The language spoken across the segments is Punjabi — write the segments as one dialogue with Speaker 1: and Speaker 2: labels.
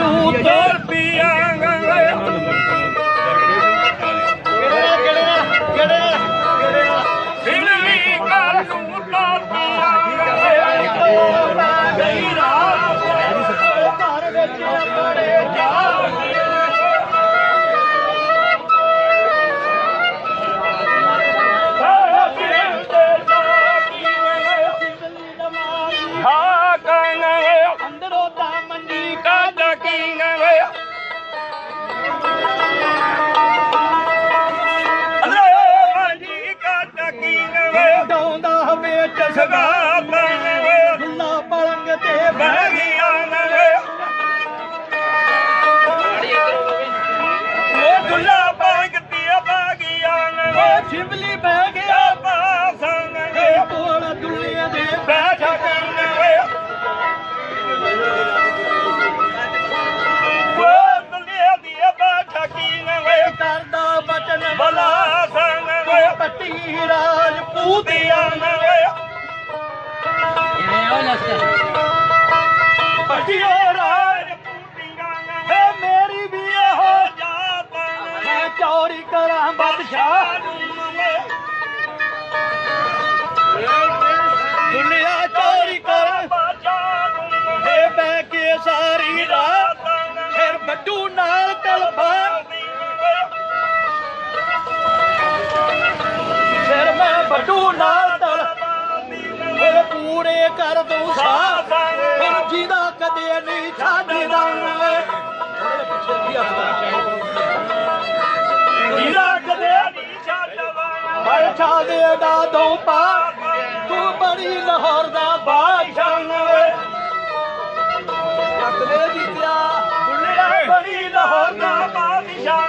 Speaker 1: ਤੂੰ ਤੁਰ ਪੀਆਂਗਾ।
Speaker 2: ਚੋਰੀ ਕਰਾਂ ਬਾਦਸ਼ਾਹ। ਦੁਨੀਆ ਚੋਰੀ ਕਰ। ਏ ਬਹਿ ਕੇ ਸਾਰੀ ਰਾਤ। ਫਿਰ ਬੱਡੂ ਨਾਲ ਤਲਵਾਰ ਫਿਰ ਮੈਂ ਬੱਡੂ ਨਾਲ ਤਲ ਪੂਰੇ ਕਰ ਦੂੰ ਸਾਥ ਛਾਦੇ ਦਾ ਦੋ ਪਾ ਤੂੰ ਬੜੀ ਲਾਹੌਰ ਦਾ ਬਾਦਸ਼ਾਹ ਚੱਕਦੇ ਜਿੱਤਿਆ ਦੁਨੀਆ ਬੜੀ ਲਾਹੌਰ ਦਾ
Speaker 1: ਬਾਦਸ਼ਾਹ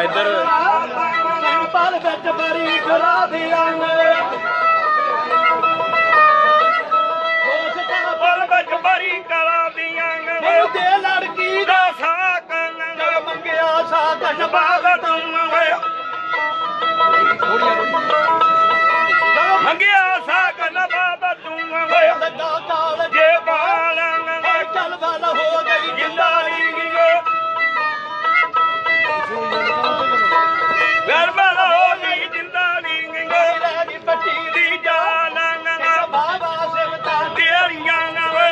Speaker 2: ਇੱਧਰ ਪਲ ਵਿੱਚ ਬਰੀ ਕਰਾ ਦਿਆਂਗੇ ਉਸ ਦਾ
Speaker 1: ਬਲ ਵਿੱਚ ਬਰੀ ਕਰਾ ਦੀਆਂ
Speaker 2: ਮੈਨੂੰ ਦੇ ਲੜਕੀ ਦਾ
Speaker 1: ਸਾਕਨ
Speaker 2: ਮੰਗਿਆ ਸਾਧਨ
Speaker 1: ਬਾਗ ਮੰਗਿਆ ਸਾਕਨ ਬਾਬਾ ਤੂੰ
Speaker 2: ਲੱਗਾ
Speaker 1: ਜੇ ਬਾਲੰਗ
Speaker 2: ਚੱਲ ਵੱਲ ਹੋ ਗਈ
Speaker 1: ਜਿੰਦਾਲੀ ਗਏ ਗਰਬਲ ਹੋ ਗਈ ਜਿੰਦਾਲੀ ਗਏ
Speaker 2: ਰਹਿ ਗਈ ਪੱਟੀ ਦੀ
Speaker 1: ਜਾਲੰਗ
Speaker 2: ਬਾਬਾ ਸਿਵਤਾ
Speaker 1: ਤੇਰੀਆਂ ਨਵੇ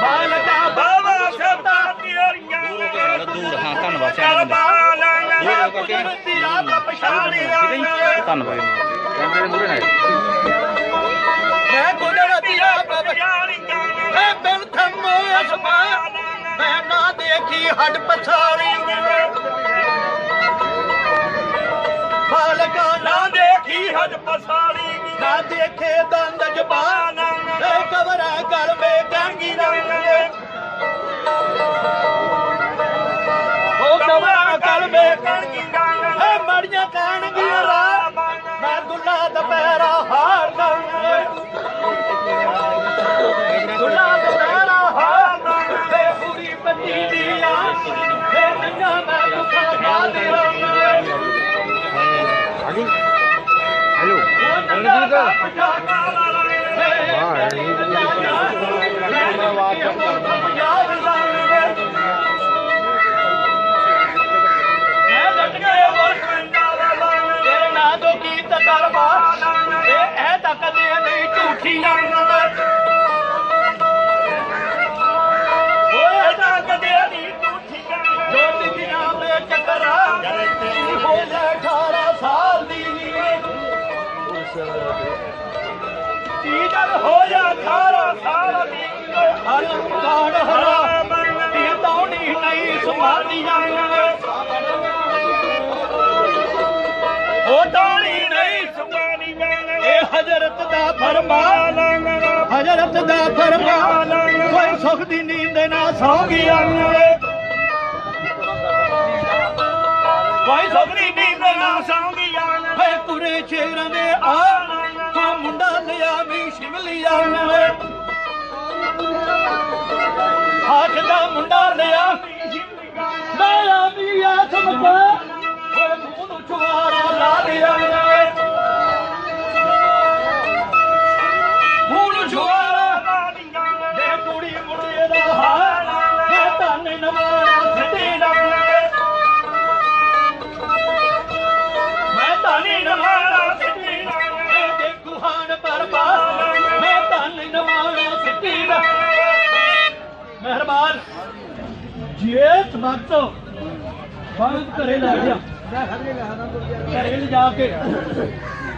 Speaker 2: ਮਾਲਕਾ
Speaker 1: ਬਾਬਾ ਸਤਾ ਤੇਰੀਆਂ
Speaker 3: ਦੂਰ ਹਾਂ ਧੰਨਵਾਦ
Speaker 1: ਚੱਲ
Speaker 3: ਸਿਆਣੇ ਬੰਦੇ
Speaker 1: ਬਾਲੰਗ
Speaker 2: ਕੁਦਰਤੀ ਰਾਤ
Speaker 1: ਪਛਾਣੀਆਂ
Speaker 3: ਧੰਨਵਾਦ। ਕੈਮਰੇ ਦੇ ਮੂਰੇ ਨਾਲ
Speaker 2: ਮੈਂ ਕੁਦਰਤੀ ਰਾਤ
Speaker 1: ਪਛਾਣੀਆਂ
Speaker 2: ਮੈਂ ਬਿਨ ਥੰਮੇ ਅਸਮਾਨ ਮੈਂ ਨਾ ਦੇਖੀ ਹੱਡ ਪਛਾਣੀ ਮਾਲਕਾ ਨਾ
Speaker 1: ਨਾ ਦੇਖੀ ਹਜ ਪਸਾਲੀ
Speaker 2: ਨਾ ਦੇਖੇ ਦੰਦ ਜ਼ਬਾਨ ਐ ਕਬਰਾ ਕਰ ਮੇ ਗਾਂਗੀ ਰੰਗ ਉਹ ਕਬਰਾ ਕਰ ਮੇ ਐ
Speaker 3: ਹੈਲੋ।
Speaker 2: ਤੇਰੇ ਨਾਂ ਤੋਂ ਕੀ ਤਕਰਬਾ ਇਹ ਇਹ ਤੱਕ ਦੇ ਨਹੀਂ ਝੂਠੀ ਕਾੜ ਹਰਾ ਤੀ ਤੌਣੀ ਨਹੀਂ ਸੁਮਾਦੀਆਂ ਉਹ ਟਾਣੀ ਨਹੀਂ ਇਹ ਹਜ਼ਰਤ ਦਾ ਫਰਮਾਨ ਹਜ਼ਰਤ ਦਾ ਫਰਮਾਨ ਕੋਈ ਸੁਖ ਦੀ ਨੀਂਦ ਨਾ ਸੌਂ ਗਿਆ। ਕੋਈ ਸੁਖ ਦੀ ਨੀਂਦ ਨਾ ਸੌਂ ਗਿਆ। ਵੇ ਤੁਰੇ ਸ਼ੇਰਾਂ ਦੇ ਆ ਤੂੰ ਮੁੰਡਾ ਲਿਆ ਵੀ ਸ਼ਿਮਲੀਆਂ ਹਾਕ ਦਾ ਮੁੰਡਾ ਲਿਆ। ਬਾਹਰ। ਜੇਤ ਮੱਤ ਬਾਹਰ ਘਰੇ ਲੈ ਗਿਆ। ਘਰੇ ਲਿਜਾ ਕੇ।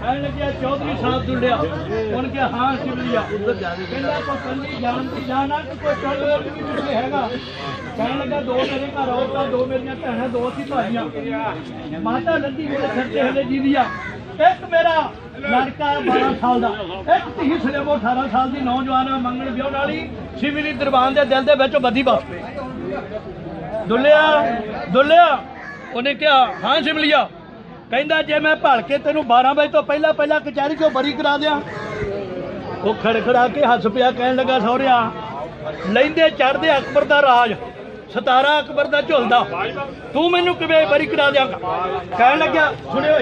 Speaker 2: ਕਹਿਣ ਲੱਗਿਆ ਚੌਧਰੀ ਸਾਹਿਬ ਦੁੱਲਿਆ ਉਹਨ ਕਿਹਾ ਹਾਂ ਸਿਮਲਿਆ ਕਹਿੰਦਾ ਕੋ ਕੱਲੀ ਜਾਣ ਦੀ ਜਾਣਾ ਕਿ ਕੋਈ ਚੌਧਰੀ ਵੀ ਪਿੱਛੇ ਹੈਗਾ। ਕਹਿਣ ਲੱਗਾ ਦੋ ਮੇਰੇ ਘਰ ਔਰਤਾਂ ਦੋ ਮੇਰੀਆਂ ਭੈਣਾਂ ਦੋ ਸੀ ਭਾਈਆਂ। ਮਾਤਾ ਨੰਦੀ ਮੇਰੇ ਸਿਰ ਤੇ ਹਲੇ ਜੀਵੀਆ ਇੱਕ ਮੇਰਾ ਲੜਕਾ 12 ਸਾਲ ਦਾ। ਇੱਕ ਧੀ ਸਲੇਮੋ 18 ਸਾਲ ਦੀ ਨੌਜਵਾਨ ਆ, ਮੰਗਣ ਵਿਆਹ ਵਾਲੀ ਸਿਵਲੀ ਦਰਬਾਨ ਦੇ ਦਿਲ ਦੇ ਵਿੱਚ ਬੱਦੀ ਬਸ। ਪਈ ਦੁੱਲਿਆ ਦੁੱਲਿਆ ਉਹਨੇ ਕਿਹਾ ਹਾਂ ਸਿਮਲੀਆ ਕਹਿੰਦਾ ਜੇ ਮੈਂ ਭਲ ਕੇ ਤੈਨੂੰ 12 ਵਜੇ ਤੋਂ ਪਹਿਲਾਂ ਪਹਿਲਾਂ ਕਚਹਿਰੀ ਚੋਂ ਬਰੀ ਕਰਾ ਦਿਆਂ, ਉਹ ਖੜਖੜਾ ਕੇ ਹੱਸ ਪਿਆ ਕਹਿਣ ਲੱਗਾ ਸਹੁਰਿਆ, ਲੈਂਦੇ ਚੜਦੇ ਅਕਬਰ ਦਾ ਰਾਜ 17 ਅਕਬਰ ਦਾ ਝੁਲਦਾ, ਤੂੰ ਮੈਨੂੰ ਕਿਵੇਂ ਬਰੀ ਕਰਾ ਦਿਆਂਗਾ? ਕਹਿਣ ਲੱਗਿਆ, ਸੁਣਿਓ